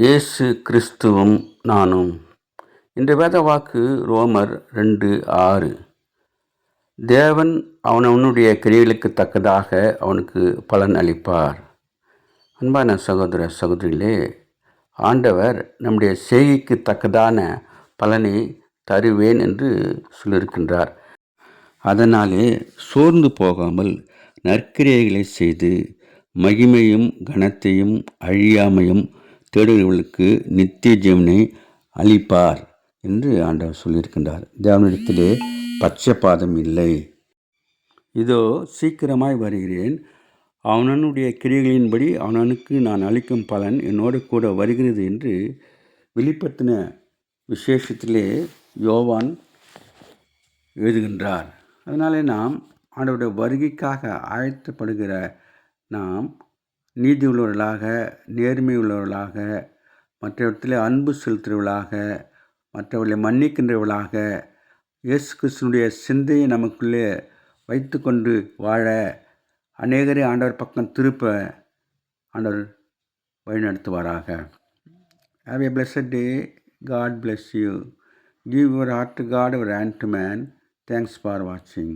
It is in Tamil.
இயேசு கிறிஸ்துவும் நானும். இந்த வேத வாக்கு ரோமர் ரெண்டு ஆறு. தேவன் அவனவனுடைய கிரியைகளுக்கு தக்கதாக அவனுக்கு பலன் அளிப்பார். அன்பான சகோதர சகோதரிகளே ஆண்டவர் நம்முடைய செய்கைக்கு தக்கதான பலனை தருவேன் என்று சொல்லியிருக்கின்றார். அதனாலே சோர்ந்து போகாமல் நற்கிரியைகளை செய்து மகிமையும் கனத்தையும் அழியாமையும் தேடுகிறவர்களுக்கு நித்திய ஜீவனை அளிப்பார் என்று ஆண்டவர் சொல்லியிருக்கின்றார். தேவனிடத்திலே பட்சபாதம் இல்லை. இதோ சீக்கிரமாய் வருகிறேன். அவனனுடைய கிரியைகளின்படி அவனனுக்கு நான் அளிக்கும் பலன் என்னோடு கூட வருகிறது என்று வெளிப்படுத்தின விசேஷத்திலே யோவான் எழுதுகின்றார். அதனாலே நாம் ஆண்டவருடைய வருகைக்காக ஆயத்தப்படுகிற நாம் நீதி உள்ளவர்களாக நேர்மை உள்ளவர்களாக மற்றவற்றிலே அன்பு செலுத்துகிறவர்களாக மற்றவர்களை மன்னிக்கின்றவர்களாக இயேசு கிறிஸ்தனுடைய சிந்தையை நமக்குள்ளே வைத்துக்கொண்டு வாழ அநேகரை ஆண்டவர் பக்கம் திருப்ப ஆண்டவர் வழிநடத்துவாராக. Have a blessed day God bless you give your heart to God your hand to man thanks for வாட்சிங்